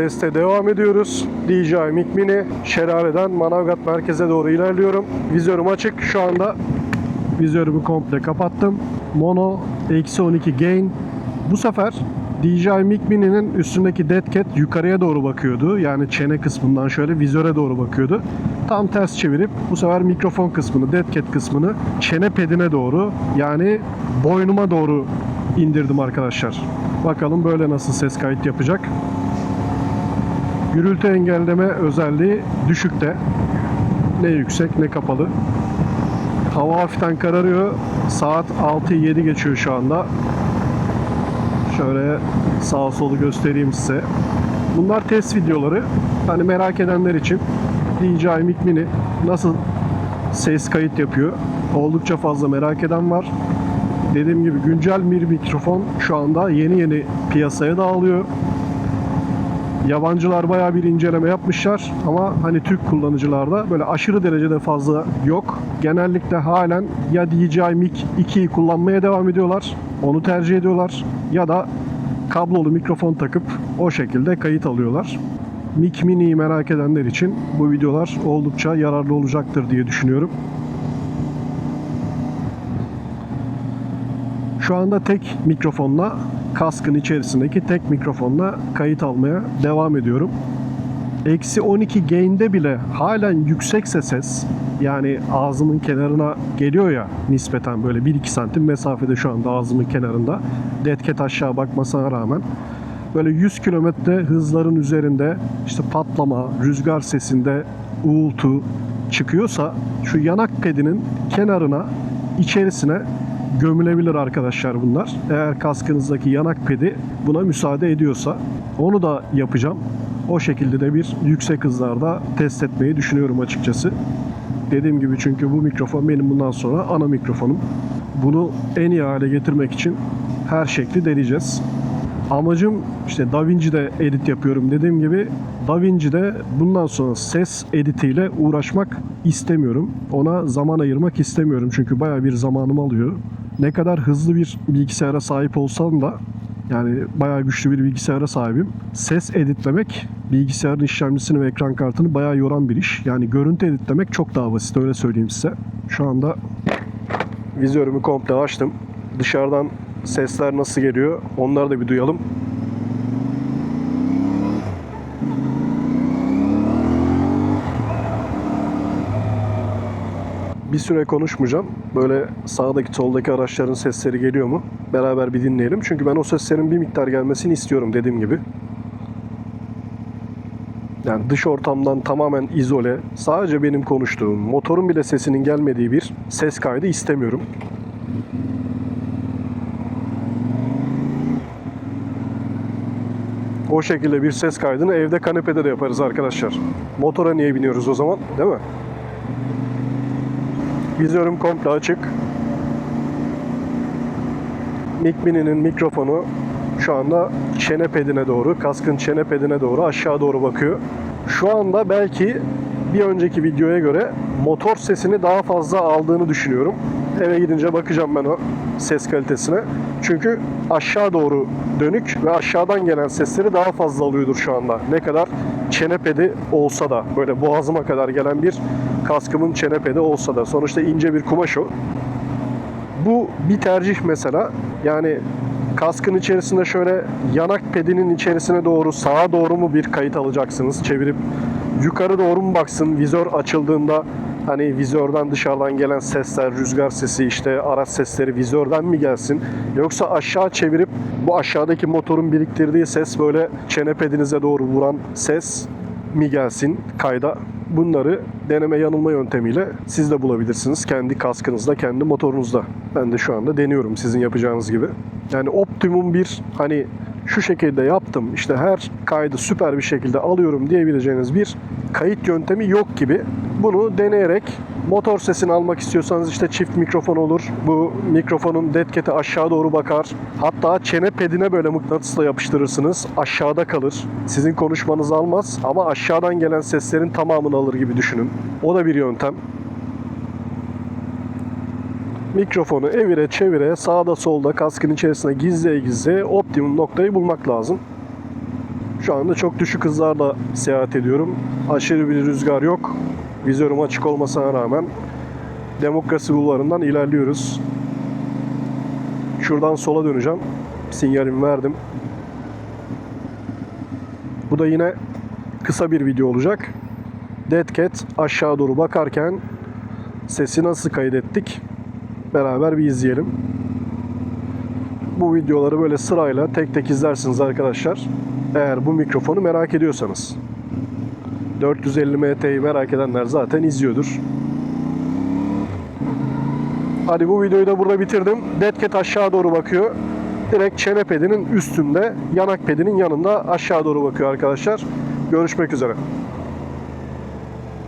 Teste devam ediyoruz. DJI Mic Mini Şelale'den Manavgat merkeze doğru ilerliyorum. Vizörüm açık. Şu anda vizörümü komple kapattım. Mono eksi 12 gain. Bu sefer DJI Mic Mini'nin üstündeki dead cat yukarıya doğru bakıyordu. Yani çene kısmından şöyle vizöre doğru bakıyordu. Tam ters çevirip bu sefer mikrofon kısmını, dead cat kısmını çene pedine doğru yani boynuma doğru indirdim arkadaşlar. Bakalım böyle nasıl ses kayıt yapacak. Gürültü engelleme özelliği düşükte. Ne yüksek ne kapalı. Hava hafiften kararıyor. Saat 6'yı 7 geçiyor şu anda. Şöyle sağ solu göstereyim size. Bunlar test videoları. Hani merak edenler için DJI Mic Mini nasıl ses kayıt yapıyor. Oldukça fazla merak eden var. Dediğim gibi güncel bir mikrofon şu anda yeni yeni piyasaya dağılıyor. Yabancılar bayağı bir inceleme yapmışlar ama hani Türk kullanıcılarda böyle aşırı derecede fazla yok. Genellikle halen ya DJI Mic 2'yi kullanmaya devam ediyorlar, onu tercih ediyorlar ya da kablolu mikrofon takıp o şekilde kayıt alıyorlar. Mic Mini'yi merak edenler için bu videolar oldukça yararlı olacaktır diye düşünüyorum. Şu anda tek mikrofonla kaskın içerisindeki tek mikrofonla kayıt almaya devam ediyorum. Eksi 12 gain'de bile halen yüksekse ses yani ağzımın kenarına geliyor ya nispeten böyle 1-2 santim mesafede şu anda ağzımın kenarında cat aşağı bakmasına rağmen böyle 100 kilometre hızların üzerinde işte patlama, rüzgar sesinde uğultu çıkıyorsa şu yanak pedinin kenarına içerisine gömülebilir arkadaşlar bunlar. Eğer kaskınızdaki yanak pedi buna müsaade ediyorsa onu da yapacağım. O şekilde de bir yüksek hızlarda test etmeyi düşünüyorum açıkçası. Dediğim gibi çünkü bu mikrofon benim bundan sonra ana mikrofonum. Bunu en iyi hale getirmek için her şekli deneyeceğiz. Amacım işte DaVinci'de edit yapıyorum dediğim gibi DaVinci'de bundan sonra ses editiyle uğraşmak istemiyorum. Ona zaman ayırmak istemiyorum çünkü baya bir zamanımı alıyor. Ne kadar hızlı bir bilgisayara sahip olsam da yani bayağı güçlü bir bilgisayara sahibim. Ses editlemek bilgisayarın işlemcisini ve ekran kartını bayağı yoran bir iş. Yani görüntü editlemek çok daha basit öyle söyleyeyim size. Şu anda vizörümü komple açtım. Dışarıdan sesler nasıl geliyor onları da bir duyalım. Bir süre konuşmayacağım. Böyle sağdaki soldaki araçların sesleri geliyor mu? Beraber bir dinleyelim. Çünkü ben o seslerin bir miktar gelmesini istiyorum dediğim gibi. Yani dış ortamdan tamamen izole, sadece benim konuştuğum, motorun bile sesinin gelmediği bir ses kaydı istemiyorum. O şekilde bir ses kaydını evde kanepede de yaparız arkadaşlar. Motora niye biniyoruz o zaman? Değil mi? Vizörüm komple açık. Mic Mini'nin mikrofonu şu anda çene pedine doğru, kaskın çene pedine doğru aşağı doğru bakıyor. Şu anda belki bir önceki videoya göre motor sesini daha fazla aldığını düşünüyorum. Eve gidince bakacağım ben o ses kalitesine. Çünkü aşağı doğru dönük ve aşağıdan gelen sesleri daha fazla alıyordur şu anda. Ne kadar çene pedi olsa da böyle boğazıma kadar gelen bir kaskımın çene pedi olsa da sonuçta ince bir kumaş o. Bu bir tercih mesela. Yani kaskın içerisinde şöyle yanak pedinin içerisine doğru sağa doğru mu bir kayıt alacaksınız? Çevirip yukarı doğru mu baksın? Vizör açıldığında hani vizörden dışarıdan gelen sesler rüzgar sesi işte araç sesleri vizörden mi gelsin? Yoksa aşağı çevirip bu aşağıdaki motorun biriktirdiği ses böyle çene pedinize doğru vuran ses mi gelsin kayda bunları deneme yanılma yöntemiyle siz de bulabilirsiniz. Kendi kaskınızda, kendi motorunuzda. Ben de şu anda deniyorum sizin yapacağınız gibi. Yani optimum bir hani şu şekilde yaptım işte her kaydı süper bir şekilde alıyorum diyebileceğiniz bir kayıt yöntemi yok gibi. Bunu deneyerek motor sesini almak istiyorsanız işte çift mikrofon olur. Bu mikrofonun dead cat'i aşağı doğru bakar. Hatta çene pedine böyle mıknatısla yapıştırırsınız. Aşağıda kalır. Sizin konuşmanızı almaz ama aşağıdan gelen seslerin tamamını alır gibi düşünün. O da bir yöntem. Mikrofonu evire çevire sağda solda kaskın içerisine gizleye gizleye optimum noktayı bulmak lazım. Şu anda çok düşük hızlarla seyahat ediyorum. Aşırı bir rüzgar yok. Vizörüm açık olmasına rağmen demokrasi bulvarından ilerliyoruz. Şuradan sola döneceğim. Sinyalimi verdim. Bu da yine kısa bir video olacak. Dead Cat aşağı doğru bakarken sesi nasıl kaydettik beraber bir izleyelim. Bu videoları böyle sırayla tek tek izlersiniz arkadaşlar. Eğer bu mikrofonu merak ediyorsanız. 450 MT'yi merak edenler zaten izliyordur. Hadi bu videoyu da burada bitirdim. Dead Cat aşağı doğru bakıyor. Direkt çene pedinin üstünde, yanak pedinin yanında aşağı doğru bakıyor arkadaşlar. Görüşmek üzere.